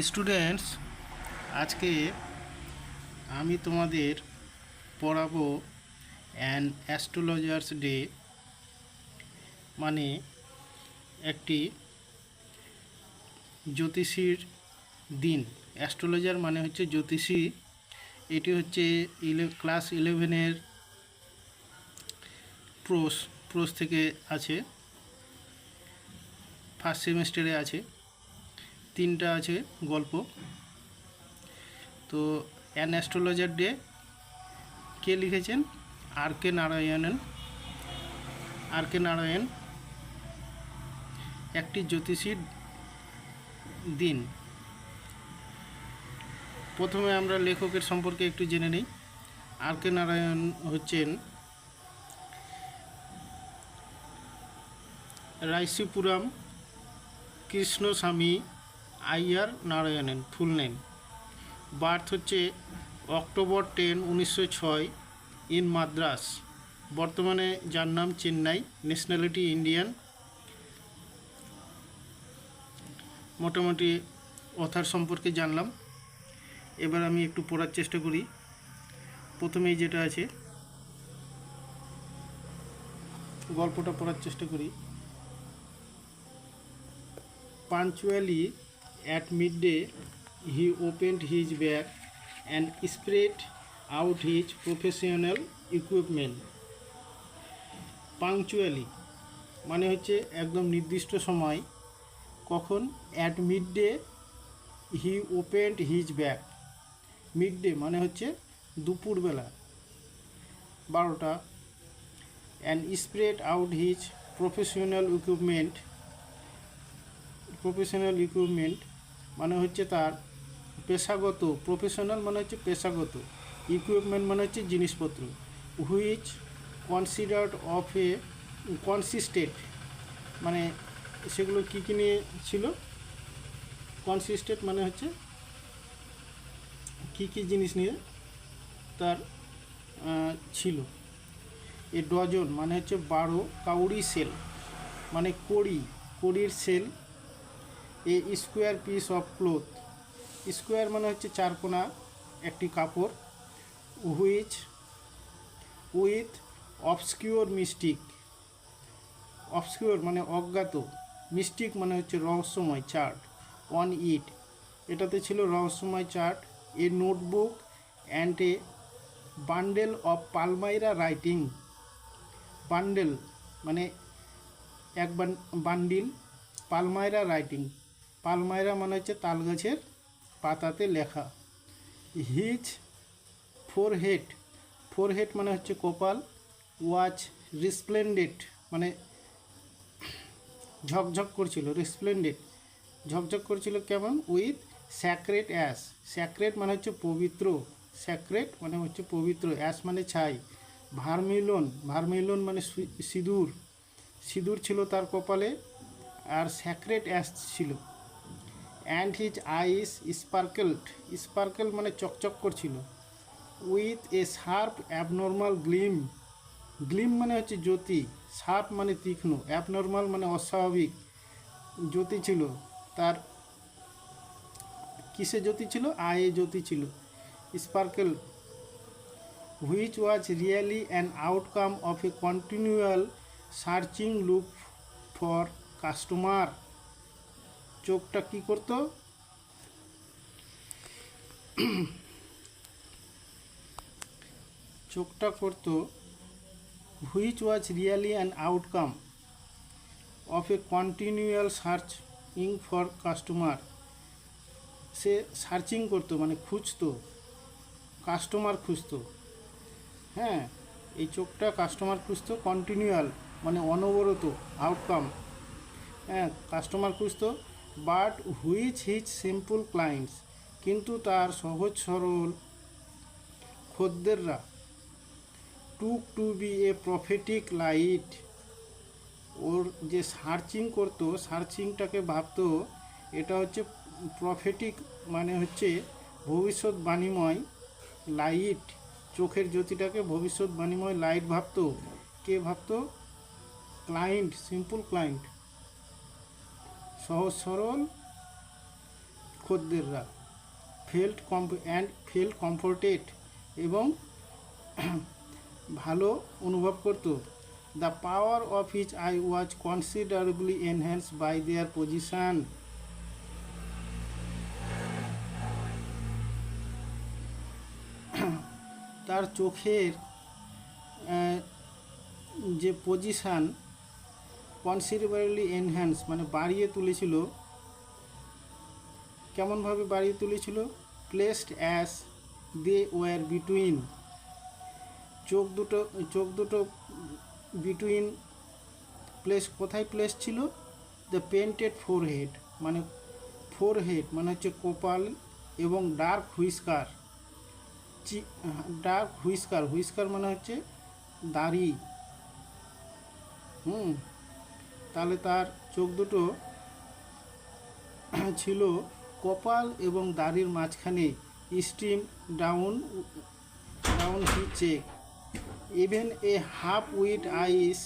Students আজকে আমি তোমাদের পড়াবো অ্যান অ্যাস্ট্রোলজার্স ডে মানে একটি জ্যোতিষীর দিন। অ্যাস্ট্রোলজার মানে হচ্ছে জ্যোতিষী। এটি হচ্ছে ইলে ক্লাস ইলেভেনের প্রোস প্রোস থেকে আছে। ফার্স্ট সেমিস্টারে আছে। তিনটা আছে গল্প। তো অ্যান অ্যাস্ট্রোলজার ডে কে লিখেছেন? আর কে নারায়ণন আর কে নারায়ণ, একটি জ্যোতিষীর দিন। প্রথমে আমরা লেখকের সম্পর্কে একটু জেনে নিই। আর কে নারায়ণ হচ্ছেন Rasipuram Krishnaswami Iyer Narayanan full name. Birth হচ্ছে অক্টোবর টেন, উনিশশো ছয়, ইন মাদ্রাস। বর্তমানে যার নাম চেন্নাই ন্যাশনালিটি ইন্ডিয়ান মোটামুটি অথার সম্পর্কে জানলাম। এবার আমি একটু পড়ার চেষ্টা করি। প্রথমেই যেটা আছে, গল্পটা পড়ার চেষ্টা করি। punctually at midday, he opened his bag and spread out his professional equipment পাংচুয়ালি মানে হচ্ছে একদম নির্দিষ্ট সময়। কখন? At mid day he opened his bag mid day মানে হচ্ছে দুপুরবেলা, বারোটা। And spread out his professional equipment professional equipment মানে হচ্ছে তার পেশাগত প্রফেশনাল মানে হচ্ছে পেশাগত ইকুইপমেন্ট মানে হচ্ছে জিনিসপত্র which considered of a consisted মানে সেগুলো কী কী নিয়ে ছিল? কনসিস্টেড মানে হচ্ছে কী কী জিনিস নিয়ে তার ছিল। এ ডজন মানে হচ্ছে বারো কাউরি সেল মানে কড়ি, কড়ির shell a square piece of cloth square মানে হচ্ছে চারকোনা, একটি কাপড়। Which with obscure mystic obscure মানে অজ্ঞাত। মিস্টিক মানে হচ্ছে রহস্যময় চার্ট অন ইট এটাতে ছিল রহস্যময় chart a notebook and a bundle of palmyra writing bundle মানে এক বান্ডিল পালমাইরা রাইটিং পালমাইরা মানে হচ্ছে তাল গাছের পাতাতে লেখা। হিজ ফোরহেড ফোরহেড মানে হচ্ছে কপাল ওয়াচ রিসপ্লেন্ডেড মানে ঝকঝক করছিল রিসপ্লেন্ডেড ঝকঝক করছিল কেমন? উইথ স্যাক্রেট অ্যাস স্যাক্রেট মানে হচ্ছে পবিত্র। স্যাক্রেট মানে হচ্ছে পবিত্র। অ্যাস মানে ছাই। ভার্মিলন ভার্মিলন মানে সিঁদুর। সিঁদুর ছিল তার কপালে আর স্যাক্রেট অ্যাস ছিল। And his eyes sparkled sparkle মানে চকচক করছিল with a sharp abnormal gleam gleam মানে হচ্ছে জ্যোতি শার্প মানে তীক্ষ্ণ অ্যাবনর্মাল মানে অস্বাভাবিক, জ্যোতি ছিল, তার কিসে জ্যোতি ছিল? আয়ে জ্যোতি ছিল sparkle which was really an outcome of a continual searching look for customer চোখটা কি করতো? চোখটা করতো which was really an outcome of a continual searching for customer say searching করতো মানে খুঁজতো কাস্টমার খুঁজতো। হ্যাঁ এই চোখটা কাস্টমার খুঁজতো কন্টিনিউয়াল মানে অনবরত আউটকাম হ্যাঁ customer খুঁজতো but which his simple clients কিন্তু তার সহজ সরল খদ্দেররা took to be a prophetic light. ওর যে সার্চিং করতো, সার্চিংটাকে ভাবতো, এটা হচ্ছে প্রফেটিক মানে হচ্ছে ভবিষ্যৎবাণীময় লাইট। চোখের জ্যোতিটাকে ভবিষ্যৎবাণীময় লাইট ভাবতো। কে ভাবতো? ক্লায়েন্ট সিম্পল ক্লায়েন্ট সহজ সরল খদ্দেররা। Felt calm and felt comforted এবং ভালো অনুভব করত। The power of his eye was considerably enhance by their position তার চোখের যে পজিশান কনসিডারেবলি এনহ্যান্স মানে বাড়িয়ে তুলেছিল। কেমনভাবে বাড়িয়ে তুলেছিল? Placed as they were between চোখ দুটো চোখ দুটো বিটুইন প্লেস কোথায় প্লেস ছিল? দ্য পেন্টেড ফোর হেড মানে ফোর হেড মানে হচ্ছে কপাল এবং dark whisker dark whisker whisker মানে হচ্ছে দাড়ি। হুম। তাহলে তার চোখ দুটো ছিল কপাল এবং দাড়ির মাঝখানে steam down down he check even a half with eyes